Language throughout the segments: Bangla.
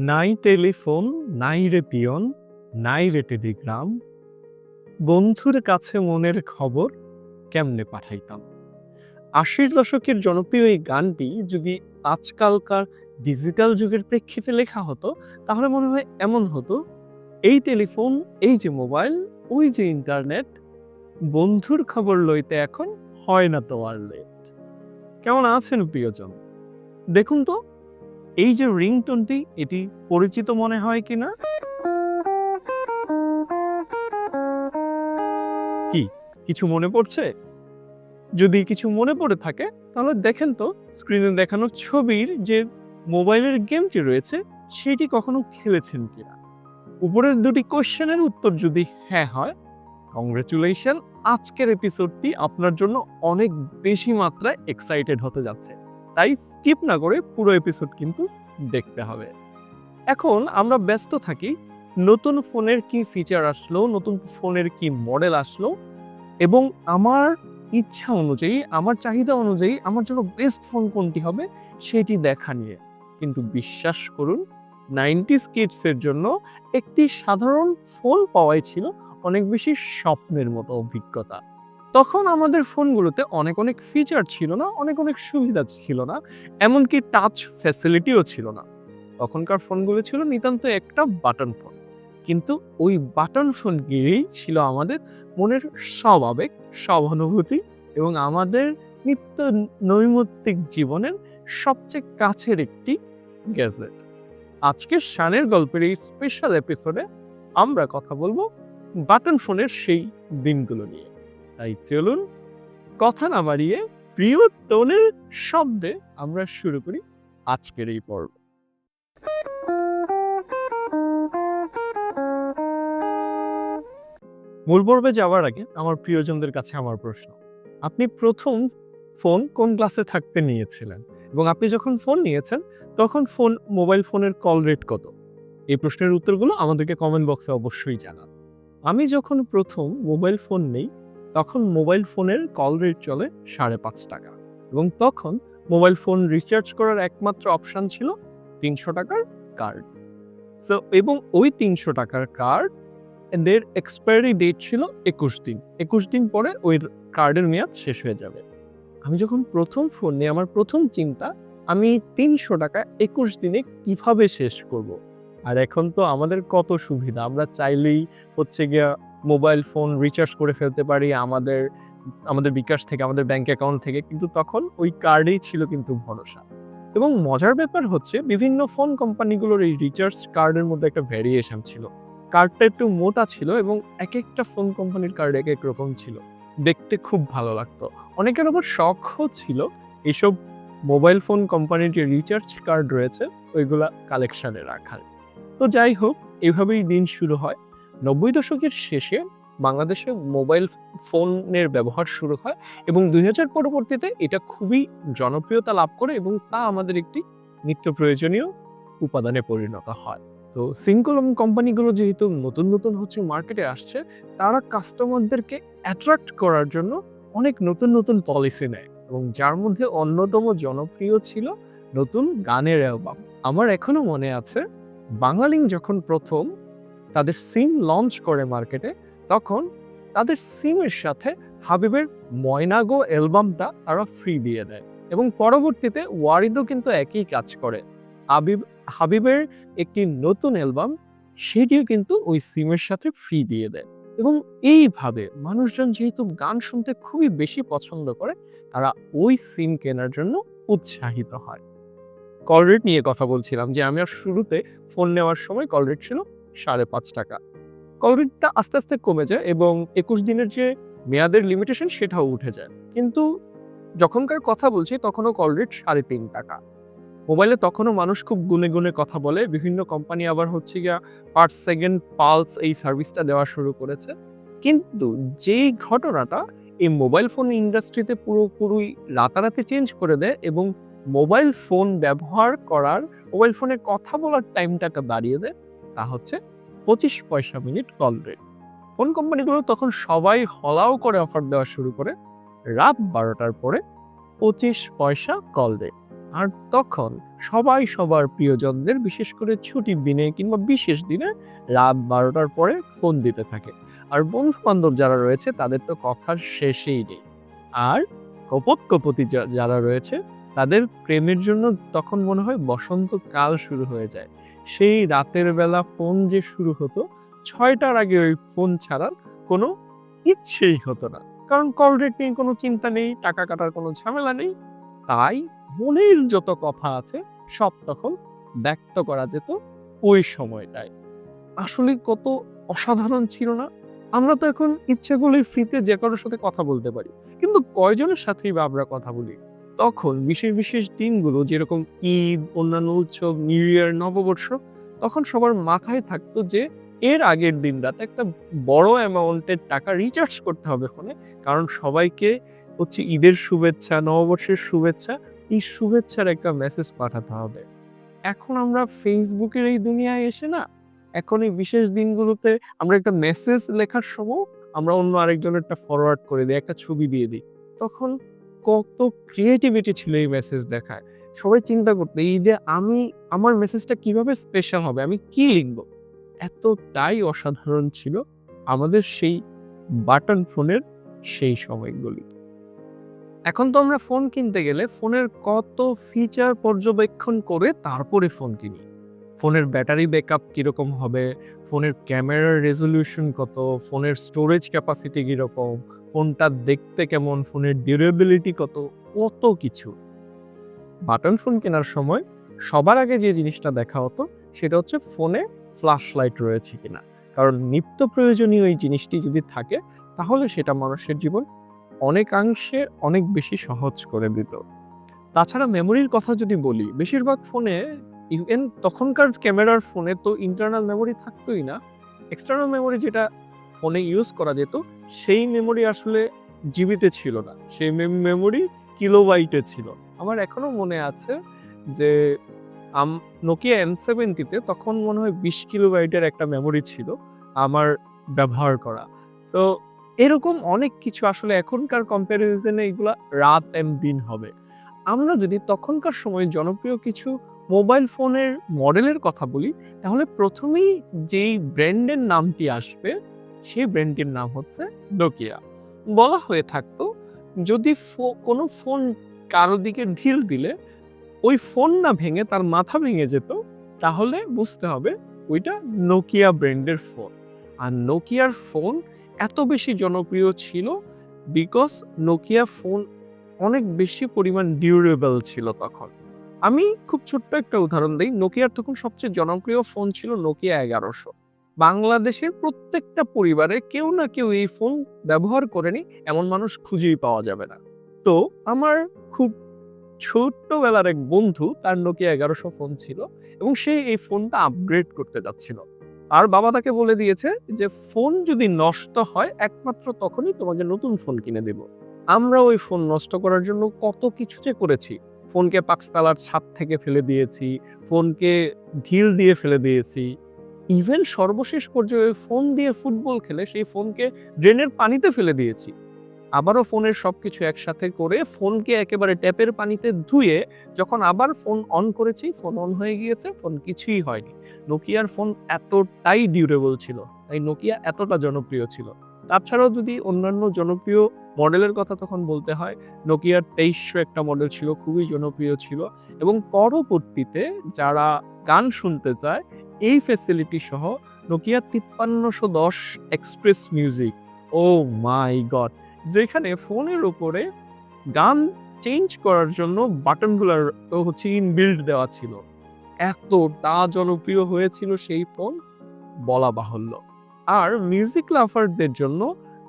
নাই টেলিফোন, নাই রে পিয়ন, নাই রে টেলিগ্রাম। বন্ধুর কাছে মনের খবর কেমনে পাঠাইতাম? আশির দশকের জনপ্রিয় এই গানটি যদি আজকালকার ডিজিটাল যুগের প্রেক্ষিতে লেখা হতো, তাহলে মনে হয় এমন হতো, এই টেলিফোন, এই যে মোবাইল, ওই যে ইন্টারনেট, বন্ধুর খবর লইতে এখন হয় না তোমার লেট। কেমন আছেন প্রিয়জন? দেখুন তো এই যে রিংটোনটি, এটি পরিচিত মনে হয় কিনা? কি, কিছু মনে পড়ছে? যদি কিছু মনে পড়ে থাকে, তাহলে দেখেন তো স্ক্রিনে দেখানো ছবির যে মোবাইলের গেমটি রয়েছে, সেটি কখনো খেলেছেন কিনা? উপরের দুটি কোশ্চেনের উত্তর যদি হ্যাঁ হয় কংগ্রেচুলেশন আজকের এপিসোডটি আপনার জন্য অনেক বেশি মাত্রায় এক্সাইটেড হতে যাচ্ছে। তাই স্কিপ না করে পুরো এপিসোড কিন্তু দেখতে হবে। এখন আমরা ব্যস্ত থাকি, নতুন ফোনের কি ফিচার আসলো, নতুন ফোনের কি মডেল আসলো এবং আমার ইচ্ছা অনুযায়ী, আমার চাহিদা অনুযায়ী আমার জন্য বেস্ট ফোন কোনটি হবে সেটি দেখা নিয়ে। কিন্তু বিশ্বাস করুন নাইনটিস কিডসের জন্য একটি সাধারণ ফোন পাওয়াই ছিল অনেক বেশি স্বপ্নের মতো অভিজ্ঞতা। তখন আমাদের ফোনগুলোতে অনেক অনেক ফিচার ছিল না, অনেক অনেক সুবিধা ছিল না, এমনকি টাচ ফ্যাসিলিটিও ছিল না। তখনকার ফোনগুলো ছিল নিতান্ত একটা বাটন ফোন কিন্তু ওই বাটন ফোনগুলোই ছিল আমাদের মনের সব আবেগ, সব অনুভূতি এবং আমাদের নিত্য নৈমিত্তিক জীবনের সবচেয়ে কাছের একটি গ্যাজেট আজকের শানের গল্পের এই স্পেশাল এপিসোডে আমরা কথা বলব বাটন ফোনের সেই দিনগুলো নিয়ে। তাই চলুন কথা না বাড়িয়ে প্রিয় টোনের শব্দে আমরা শুরু করি আজকের এই পর্ব। মূল পর্বে যাওয়ার আগে আমার প্রিয়জনদের কাছে আমার প্রশ্ন। আপনি প্রথম ফোন কোন ক্লাসে থাকতে নিয়েছিলেন? এবং আপনি যখন ফোন নিয়েছেন, তখন ফোন মোবাইল ফোনের কল রেট কত? এই প্রশ্নের উত্তরগুলো আমাদেরকে কমেন্ট বক্সে অবশ্যই জানান। আমি যখন প্রথম মোবাইল ফোন নেই তখন মোবাইল ফোনের কল রেট চলে সাড়ে পাঁচ টাকা। এবং তখন মোবাইল ফোন রিচার্জ করার একমাত্র অপশান ছিল তিনশো টাকার কার্ড। সো এবং ওই তিনশো টাকার কার্ড এদের এক্সপায়ারি ডেট ছিল একুশ দিন। একুশ দিন পরে ওই কার্ডের মেয়াদ শেষ হয়ে যাবে। আমি যখন প্রথম ফোন নিয়ে, আমার প্রথম চিন্তা, আমি তিনশো টাকা একুশ দিনে কীভাবে শেষ করব। আর এখন তো আমাদের কত সুবিধা, আমরা চাইলেই হচ্ছে গিয়া মোবাইল ফোন রিচার্জ করে ফেলতে পারি আমাদের আমাদের বিকাশ থেকে, আমাদের ব্যাংক অ্যাকাউন্ট থেকে, কিন্তু তখন ওই কার্ডেই ছিল কিন্তু ভরসা। এবং মজার ব্যাপার হচ্ছে বিভিন্ন ফোন কোম্পানিগুলোর এই রিচার্জ কার্ডের মধ্যে একটা ভ্যারিয়েশন ছিল। কার্ডটা একটু মোটা ছিল এবং এক একটা ফোন কোম্পানির কার্ড এক এক রকম ছিল। দেখতে খুব ভালো লাগতো। অনেকের ওপর শখও ছিল এইসব মোবাইল ফোন কোম্পানির যে রিচার্জ কার্ড রয়েছে, ওইগুলা কালেকশানে রাখার। তো যাই হোক, এভাবেই দিন শুরু হয়। নব্বই দশকের শেষে বাংলাদেশে মোবাইল ফোনের ব্যবহার শুরু হয় এবং দুই হাজার পরবর্তীতে এটা খুবই জনপ্রিয়তা লাভ করে এবং তা আমাদের একটি নিত্য প্রয়োজনীয় উপাদানে পরিণত হয়। তো সিঙ্কলম কোম্পানিগুলো যেহেতু নতুন নতুন হচ্ছে মার্কেটে আসছে, তারা কাস্টমারদেরকে অ্যাট্রাক্ট করার জন্য অনেক নতুন নতুন পলিসি নেয় এবং যার মধ্যে অন্যতম জনপ্রিয় ছিল নতুন গানের অ্যালবাম আমার এখনও মনে আছে বাঙালিং যখন প্রথম তাদের সিম লঞ্চ করে মার্কেটে, তখন তাদের সিমের সাথে হাবিবের ময়নাগো অ্যালবামটা তারা ফ্রি দিয়ে দেয় এবং পরবর্তীতে ওয়ারিদও কিন্তু একই কাজ করে। হাবিব, হাবিবের একটি নতুন অ্যালবাম, সেটিও কিন্তু ওই সিমের সাথে ফ্রি দিয়ে দেয় এবং এইভাবে মানুষজন যেহেতু গান শুনতে খুবই বেশি পছন্দ করে, তারা ওই সিম কেনার জন্য উৎসাহিত হয়। কল রেট নিয়ে কথা বলছিলাম যে আমি আর শুরুতে ফোন নেওয়ার সময় কল রেট ছিল সাড়ে পাঁচ টাকা। রেটটা আস্তে আস্তে কমে যায় এবং একুশ দিনের যে মেয়াদের লিমিটেশন সেটাও উঠে যায়। কিন্তু যখনকার কথা বলছি তখনও কল রেট সাড়ে তিন টাকা। মোবাইলে তখনও মানুষ খুব গুনে গুনে কথা বলে। বিভিন্ন কোম্পানি আবার হচ্ছে গিয়া পার সেকেন্ড পালস এই সার্ভিসটা দেওয়া শুরু করেছে। কিন্তু যেই ঘটনাটা এই মোবাইল ফোন ইন্ডাস্ট্রিতে পুরোপুরি রাতারাতি চেঞ্জ করে দেয় এবং মোবাইল ফোন ব্যবহার করার মোবাইল ফোনে কথা বলার টাইমটাকে বাড়িয়ে দেয় তা হচ্ছে পঁচিশ পয়সা মিনিট কল রেট ফোন কোম্পানিগুলো তখন সবাই হলাও করে অফার দেওয়া শুরু করে, রাত বারোটার পরে পঁচিশ পয়সা কল রেট আর তখন সবাই সবার প্রিয়জনদের বিশেষ করে ছুটির দিনে কিংবা বিশেষ দিনে রাত বারোটার পরে ফোন দিতে থাকে। আর বন্ধু বান্ধব যারা রয়েছে তাদের তো কথার শেষেই নেই। আর কপত কপতি যারা রয়েছে তাদের প্রেমের জন্য তখন মনে হয় বসন্তকাল শুরু হয়ে যায়। সেই রাতের বেলা ফোন যে শুরু হতো, ছয়টার আগে ওই ফোন ছাড়ার কোনো ইচ্ছেই হতো না। কারণ কল রেট নিয়ে কোনো চিন্তা নেই, টাকা কাটার কোনো ঝামেলা নেই। তাই মনের যত কথা আছে, সব তখন ব্যক্ত করা যেত ওই সময়টায়। আসলে কত অসাধারণ ছিল না? আমরা তো এখন ইচ্ছে করলে ফ্রিতে যে কারোর সাথে কথা বলতে পারি। কিন্তু কয়জনের সাথেই বা আমরা কথা বলি? তখন বিশেষ বিশেষ দিনগুলো যেরকম ঈদ, অন্যান্য উৎসব নিউ ইয়ার নববর্ষ, তখন সবার মাথায় থাকতো যে এর আগের দিন রাতে একটা বড় অ্যামাউন্টের টাকা রিচার্জ করতে হবে ফোনে। কারণ সবাইকে হচ্ছে ঈদের শুভেচ্ছা, নববর্ষের শুভেচ্ছা, এই শুভেচ্ছার একটা মেসেজ পাঠাতে হবে। এখন আমরা ফেসবুকের এই দুনিয়ায় এসে না, এখন এই বিশেষ দিনগুলোতে আমরা একটা মেসেজ লেখার সময় আমরা অন্য আরেকজনেরটা ফরওয়ার্ড করে দিই, একটা ছবি দিয়ে দিই। তখন কত ক্রিয়েটিভিটি ছিল এই মেসেজ দেখায়। সবাই চিন্তা করতো, এই যে আমি, আমার মেসেজটা কীভাবে স্পেশাল হবে? আমি কি লিখব? এতটাই অসাধারণ ছিল আমাদের সেই বাটন ফোনের সেই সময়গুলি। এখন তো আমরা ফোন কিনতে গেলে ফোনের কত ফিচার পর্যবেক্ষণ করে তারপরে ফোন কিনি। ফোনের ব্যাটারি ব্যাকআপ কীরকম হবে? ফোনের ক্যামেরার রেজলিউশন কত? ফোনের স্টোরেজ ক্যাপাসিটি কীরকম? ফোনটা দেখতে কেমন? ফোনের ডিউরেবিলিটি কত? কত কিছু? বাটন ফোন কেনার সময় সবার আগে যে জিনিসটা দেখা হতো, সেটা হচ্ছে ফোনে ফ্ল্যাশ লাইট রয়েছে কিনা। কারণ নিত্য প্রয়োজনীয় এই জিনিসটি যদি থাকে, তাহলে সেটা মানুষের জীবন অনেকাংশে অনেক বেশি সহজ করে দিত। তাছাড়া মেমোরির কথা যদি বলি, বেশিরভাগ ফোনে ইভেন তখনকার ক্যামেরার ফোনে তো ইন্টারনাল মেমোরি থাকতোই না। এক্সটার্নাল মেমোরি যেটা ফোনে ইউজ করা যেত, সেই মেমোরি আসলে জীবিতে ছিল না। সেই মেমোরি কিলোবাইটে ছিল। আমার এখনও মনে আছে যে, আম নোকিয়া এন সেভেন্টিতে তখন মনে হয় বিশ কিলোবাইটের একটা মেমোরি ছিল আমার ব্যবহার করা। সো এরকম অনেক কিছু আসলে এখনকার কম্প্যারিজনে এগুলা রাত এন্ড দিন হবে। আমরা যদি তখনকার সময় জনপ্রিয় কিছু মোবাইল ফোনের মডেলের কথা বলি, তাহলে প্রথমেই যেই ব্র্যান্ডের নামটি আসবে সেই ব্র্যান্ডটির নাম হচ্ছে নোকিয়া। বলা হয়ে থাকতো, যদি কোনো ফোন কারও দিকে ঢিল দিলে, ওই ফোন না ভেঙে তার মাথা ভেঙে যেত, তাহলে বুঝতে হবে ওইটা নোকিয়া ব্র্যান্ডের ফোন। আর নোকিয়ার ফোন এত বেশি জনপ্রিয় ছিল বিকজ নোকিয়া ফোন অনেক বেশি পরিমাণ ডিউরেবল ছিল তখন। আমি খুব ছোট্ট একটা উদাহরণ দিই, নোকিয়ার তখন সবচেয়ে জনপ্রিয় ফোন ছিল নোকিয়া এগারোশো। বাংলাদেশের প্রত্যেকটা পরিবারে কেউ না কেউ এই ফোন ব্যবহার করেনি এমন মানুষ খুঁজেই পাওয়া যাবে না। তো আমার খুব ছোট্টবেলার এক বন্ধু, তার নোকিয়া এগারোশো ফোন ছিল এবং সে এই ফোনটা আপগ্রেড করতে যাচ্ছিল। আর বাবা তাকে বলে দিয়েছে যে ফোন যদি নষ্ট হয়, একমাত্র তখনই তোমাকে নতুন ফোন কিনে দেব। আমরা ওই ফোন নষ্ট করার জন্য কত কিছু যে করেছি। ফোনকে পাঁচতলার ছাদ থেকে ফেলে দিয়েছি ফোনকে ঢিল দিয়ে ফেলে দিয়েছি ইভেন সর্বশেষ পর্যায়ে ফোন দিয়ে ফুটবল খেলে সেই ফোনকে ড্রেনের পানিতে ফেলে দিয়েছি। আবারও ফোনের সব কিছু একসাথে করে ফোনকে একেবারে ট্যাপের পানিতে ধুয়ে যখন আবার ফোন অন করেছি ফোন অন হয়ে গিয়েছে ফোন কিছুই হয়নি। নোকিয়ার ফোন এতটাই ডিউরেবল ছিল, তাই নোকিয়া এতটা জনপ্রিয় ছিল। তাছাড়াও যদি অন্যান্য জনপ্রিয় মডেলের কথা তখন বলতে হয় নোকিয়ার তেইশশো একটা মডেল ছিল, খুবই জনপ্রিয় ছিল। এবং পরবর্তীতে যারা গান শুনতে চায় এই ফ্যাসিলিটি সহ নোকিয়া তিপ্পান্নশো দশ express music O my god যেখানে ফোনের উপরে গান চেঞ্জ করার জন্য বাটনগুলোর হচ্ছে ইনবিল্ড দেওয়া ছিল। এতটা জনপ্রিয় হয়েছিল সেই ফোন বলা বাহুল্য। আর মিউজিক লাভারদের জন্য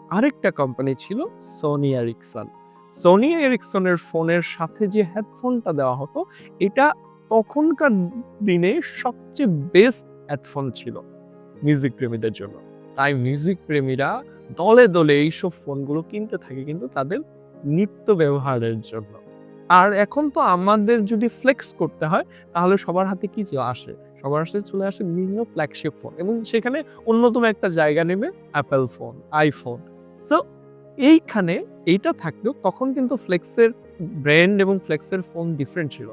আরেকটা কোম্পানি ছিল সোনি এরিকসন সোনি এরিকসনের ফোনের সাথে যে হেডফোনটা দেওয়া হতো, এটা তখনকার দিনে সবচেয়ে বেস্ট হেডফোন ছিল মিউজিক প্রেমীদের জন্য। তাই মিউজিক প্রেমীরা দলে দলে এইসব ফোনগুলো কিনতে থাকে কিন্তু তাদের নিত্য ব্যবহারের জন্য। আর এখন তো আমাদের যদি ফ্লেক্স করতে হয়, তাহলে সবার হাতে কি আসে? সবার হাতে চলে আসে বিভিন্ন ফ্ল্যাগশিপ ফোন এবং সেখানে অন্যতম একটা জায়গা নেবে অ্যাপেল ফোন আইফোন সো এইখানে এইটা থাকলেও তখন কিন্তু ফ্লেক্সের ব্র্যান্ড এবং ফ্লেক্সের ফোন ডিফারেন্ট ছিল।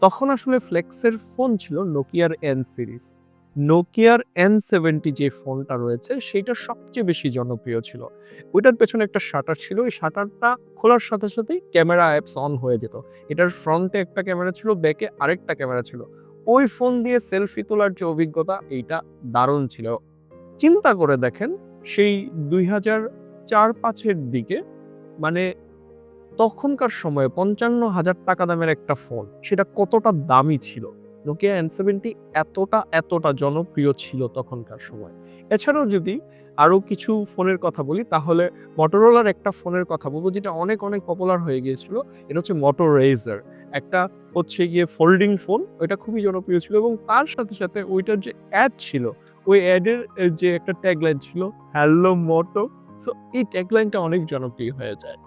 তখন আসলে ফ্লেক্সের ফোন ছিল নোকিয়ার এন সিরিজ। নোকিয়ার এন সেভেন্টি যে ফোনটা রয়েছে, সেটা সবচেয়ে বেশি জনপ্রিয় ছিল। ওইটার পেছনে একটা শাটার ছিল ওই শাটারটা খোলার সাথে সাথেই ক্যামেরা অ্যাপস অন হয়ে যেত। এটার ফ্রন্টে একটা ক্যামেরা ছিল, ব্যাকে আরেকটা ক্যামেরা ছিল। ওই ফোন দিয়ে সেলফি তোলার যে অভিজ্ঞতা, এইটা দারুণ ছিল। চিন্তা করে দেখেন, সেই দুই হাজার চার পাঁচের দিকে মানে তখনকার সময়ে পঞ্চান্ন হাজার টাকা দামের একটা ফোন, সেটা কতটা দামি ছিল? নোকিয়া এন সেভেন্টি এতটা এতটা জনপ্রিয় ছিল তখনকার সময়। এছাড়াও যদি আরও কিছু ফোনের কথা বলি, তাহলে মটোরোলার একটা ফোনের কথা বলব, যেটা অনেক অনেক পপুলার হয়ে গিয়েছিল। এটা হচ্ছে মোটো রেজার একটা হচ্ছে গিয়ে ফোল্ডিং ফোন ওইটা খুবই জনপ্রিয় ছিল এবং তার সাথে সাথে ওইটার যে অ্যাড ছিল, ওই অ্যাডের যে একটা ট্যাগলাইন ছিল হ্যালো মোটো সো এই ট্যাগলাইনটা অনেক জনপ্রিয় হয়ে যায়।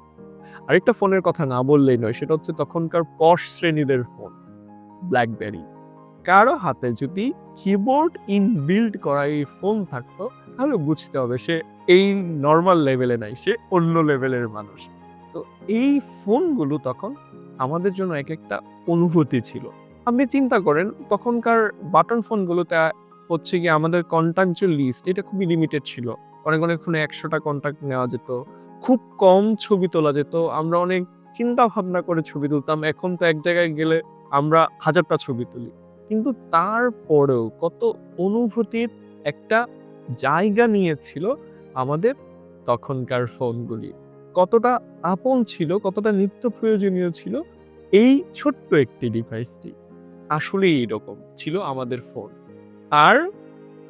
আরেকটা ফোনের কথা না বললেই নয়, সেটা হচ্ছে তখনকার পশ শ্রেণীদের ফোন ব্ল্যাকবেরি কারও হাতে যদি কিবোর্ড ইন বিল্ড করা এই ফোন থাকতো, তাহলে বুঝতে হবে সে এই নর্মাল লেভেলে নাই, সে অন্য লেভেলের মানুষ। সো এই ফোনগুলো তখন আমাদের জন্য এক একটা অনুভূতি ছিল। আপনি চিন্তা করেন, তখনকার বাটন ফোনগুলোতে হচ্ছে কি আমাদের কন্ট্যাক্ট লিস্ট এটা খুবই লিমিটেড ছিল। অনেক অনেক ফোনে একশোটা কন্ট্যাক্ট নেওয়া যেত খুব কম ছবি তোলা যেত। আমরা অনেক চিন্তা ভাবনা করে ছবি তুলতাম। এখন তো এক জায়গায় গেলে আমরা হাজারটা ছবি তুলি। কিন্তু তারপরেও কত অনুভূতির একটা জায়গা নিয়েছিল আমাদের তখনকার ফোনগুলি। কতটা আপন ছিল, কতটা নিত্য প্রয়োজনীয় ছিল এই ছোট্ট একটি ডিভাইসটি। আসলেই এরকম ছিল আমাদের ফোন। আর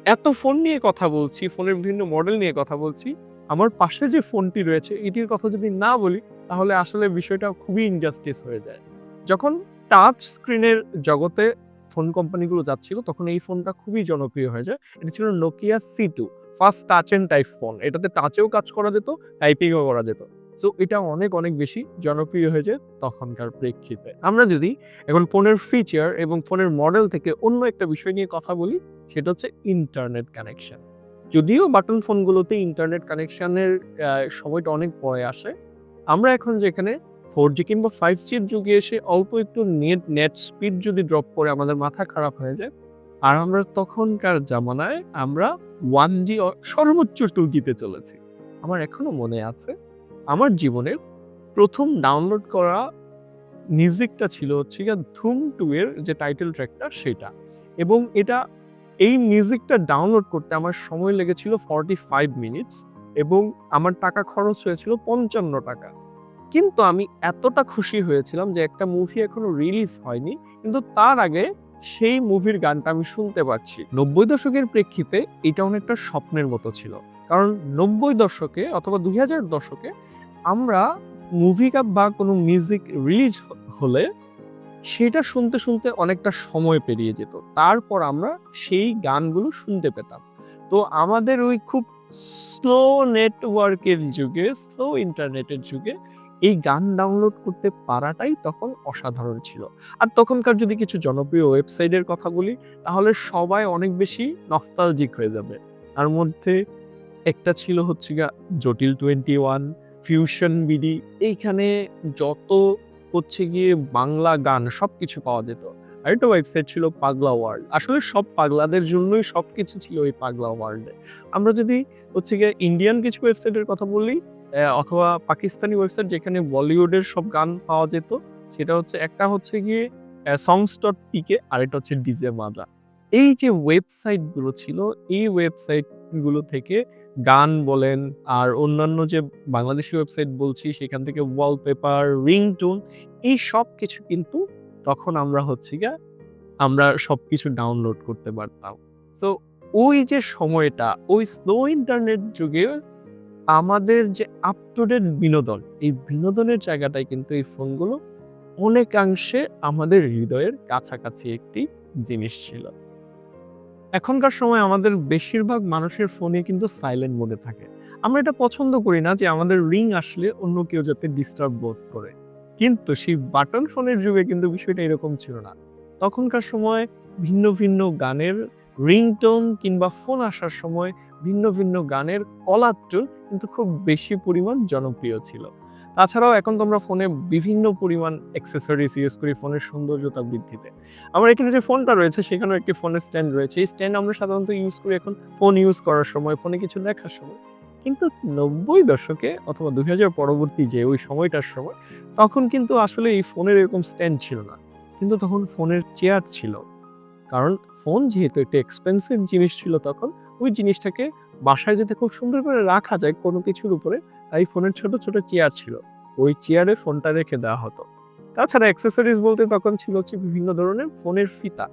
এত ফোন নিয়ে কথা বলছি, ফোনের বিভিন্ন মডেল নিয়ে কথা বলছি আমার পাশে যে ফোনটি রয়েছে, এটির কথা যদি না বলি, তাহলে আসলে বিষয়টা খুবই ইনজাস্টিস হয়ে যায়। যখন টাচ স্ক্রিনের জগতে ফোন কোম্পানিগুলো যাচ্ছিল, তখন এই ফোনটা খুবই জনপ্রিয় হয়ে যায়। এটা ছিল Nokia C two first touch and type phone এটাতে টাচেও কাজ করা যেত টাইপিংও করা যেত। সো এটা অনেক অনেক বেশি জনপ্রিয় হয়ে যায় তখনকার প্রেক্ষিতে। আমরা যদি এখন ফোনের ফিচার এবং ফোনের মডেল থেকে অন্য একটা বিষয় নিয়ে কথা বলি, সেটা হচ্ছে ইন্টারনেট কানেকশন যদিও বাটন ফোনগুলোতে ইন্টারনেট কানেকশানের সময়টা অনেক পরে আসে, আমরা এখন যেখানে ফোর জি কিংবা ফাইভ জির যুগে এসে অল্প একটু নেট নেট স্পিড যদি ড্রপ করে আমাদের মাথা খারাপ হয়ে যায়, আর আমরা তখনকার জামানায় আমরা ওয়ান জি সর্বোচ্চ টু জিতে চলেছি। আমার এখনও মনে আছে, আমার জীবনের প্রথম ডাউনলোড করা মিউজিকটা ছিল হচ্ছে ধুম টু এর যে টাইটেল ট্র্যাকটা সেটা। এবং এটা এই মিউজিকটা ডাউনলোড করতে আমার সময় লেগেছিল ফর্টি ফাইভ মিনিটস এবং আমার টাকা খরচ হয়েছিল পঞ্চান্ন টাকা। কিন্তু আমি এতটা খুশি হয়েছিলাম যে একটা মুভি এখনও রিলিজ হয়নি, কিন্তু তার আগে সেই মুভির গানটা আমি শুনতে পাচ্ছি। নব্বই দশকের প্রেক্ষিতে এটা অনেকটা স্বপ্নের মতো ছিল। কারণ নব্বই দশকে অথবা দুই হাজার দশকে আমরা মুভি বা কোনো মিউজিক রিলিজ হলে সেটা শুনতে শুনতে অনেকটা সময় পেরিয়ে যেত। তারপর আমরা সেই গানগুলো শুনতে পেতাম। তো আমাদের ওই খুব স্লো নেটওয়ার্কের যুগে স্লো ইন্টারনেটের যুগে এই গান ডাউনলোড করতে পারাটাই তখন অসাধারণ ছিল। আর তখনকার যদি কিছু জনপ্রিয় ওয়েবসাইটের কথা বলি, তাহলে সবাই অনেক বেশি নস্টালজিক হয়ে যাবে। তার মধ্যে একটা ছিল হচ্ছে গা জটিল টোয়েন্টি ওয়ান ফিউশন বিডি এইখানে যত হচ্ছে গিয়ে বাংলা গান সব কিছু পাওয়া যেত। আরেকটা ওয়েবসাইট ছিল পাগলা ওয়ার্ল্ড আসলে সব পাগলাদের জন্যই সব কিছু ছিল ওই পাগলা ওয়ার্ল্ডে আমরা যদি হচ্ছে গিয়ে ইন্ডিয়ান কিছু ওয়েবসাইটের কথা বলি অথবা পাকিস্তানি ওয়েবসাইট যেখানে বলিউডের সব গান পাওয়া যেত, সেটা হচ্ছে একটা হচ্ছে গিয়ে সংস ডট পিকে আরেকটা হচ্ছে ডিজে মাজা এই যে ওয়েবসাইটগুলো ছিল, এই ওয়েবসাইটগুলো থেকে গান বলেন আর অন্যান্য যে বাংলাদেশি ওয়েবসাইট বলছি, সেখান থেকে ওয়ালপেপার রিংটোন এই সব কিছু কিন্তু তখন আমরা হচ্ছে গিয়া আমরা সব কিছু ডাউনলোড করতে পারতাম। তো ওই যে সময়টা, ওই স্লো ইন্টারনেট যুগে আমাদের যে আপ টু ডেট বিনোদন, এই বিনোদনের জায়গাটাই কিন্তু এই ফোনগুলো অনেকাংশে আমাদের হৃদয়ের কাছাকাছি একটি জিনিস ছিল। এখনকার সময় আমাদের বেশিরভাগ মানুষের ফোনে কিন্তু সাইলেন্ট মোডে থাকে। আমরা এটা পছন্দ করি না যে আমাদের রিং আসলে অন্য কেউ যাতে ডিস্টার্ব বোধ করে। কিন্তু সেই বাটন ফোনের যুগে কিন্তু বিষয়টা এরকম ছিল না। তখনকার সময় ভিন্ন ভিন্ন গানের রিংটোন কিংবা ফোন আসার সময় ভিন্ন ভিন্ন গানের কলার কিন্তু খুব বেশি পরিমাণ জনপ্রিয় ছিল। তাছাড়াও এখন তো আমরা ফোনে বিভিন্ন পরিমাণ অ্যাক্সেসরিজ ইউজ করি ফোনের সৌন্দর্যতা বৃদ্ধিতে। আমার এখানে যে ফোনটা রয়েছে, সেখানেও একটি ফোনের স্ট্যান্ড রয়েছে। এই স্ট্যান্ড আমরা সাধারণত ইউজ করি এখন ফোন ইউজ করার সময় ফোনে কিছু দেখার সময়। কিন্তু নব্বই দশকে অথবা দুই হাজার পরবর্তী যে ওই সময়টার সময়, তখন কিন্তু আসলে এই ফোনের এরকম স্ট্যান্ড ছিল না। কিন্তু তখন ফোনের চেয়ার ছিল। কারণ ফোন যেহেতু একটা এক্সপেন্সিভ জিনিস ছিল তখন, ওই জিনিসটাকে বাসায় যাতে খুব সুন্দর করে রাখা যায় কোনো কিছুর উপরে, তাই ফোনের ছোট ছোট চেয়ার ছিল। ওই চেয়ারে ফোনটা রেখে দেওয়া হতো। তাছাড়া অ্যাক্সেসরিজ বলতে তখন ছিল হচ্ছে বিভিন্ন ধরনের ফোনের ফিতা।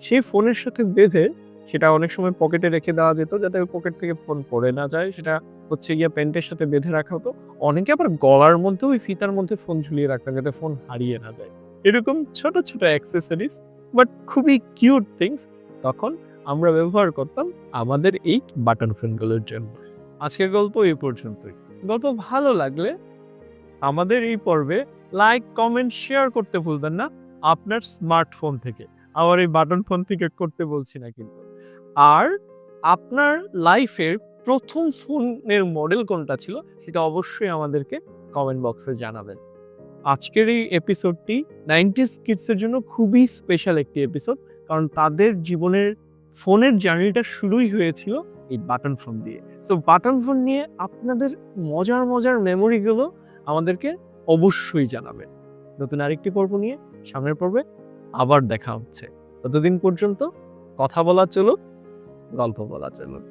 সেই ফোনের সাথে বেঁধে সেটা অনেক সময় পকেটে রেখে দেওয়া যেত, যাতে পকেট থেকে ফোন পড়ে না যায়। সেটা হচ্ছে গিয়ে প্যান্টের সাথে বেঁধে রাখা হতো। অনেকে আবার গলার মধ্যে ওই ফিতার মধ্যে ফোন ঝুলিয়ে রাখতেন যাতে ফোন হারিয়ে না যায়। এরকম ছোট ছোট অ্যাক্সেসরিজ বাট খুবই কিউট থিংস তখন আমরা ব্যবহার করতাম আমাদের এই বাটন ফোনগুলোর জন্য। আজকের গল্প এই পর্যন্তই। গল্প ভালো লাগলে আমাদের এই পর্বে লাইক কমেন্ট শেয়ার করতে ভুলবেন না আপনার স্মার্টফোন থেকে। আমার এই বাটন ফোন থেকে করতে বলছি না কিন্তু। আর আপনার লাইফের প্রথম ফোনের মডেল কোনটা ছিল সেটা অবশ্যই আমাদেরকে কমেন্ট বক্সে জানাবেন। আজকের এই এপিসোডটি নাইনটিস কিডসের জন্য খুবই স্পেশাল একটি এপিসোড কারণ তাদের জীবনের ফোনের জার্নিটা শুরুই হয়েছিল এই বাটন ফোন দিয়ে। সো বাটন ফোন নিয়ে আপনাদের মজার মজার মেমোরিগুলো আমাদেরকে অবশ্যই জানাবেন নতুন আরেকটি পর্ব নিয়ে সামনের পর্বে আবার দেখা হচ্ছে। ততদিন পর্যন্ত কথা বলা চলুক, গল্প বলা চলুক।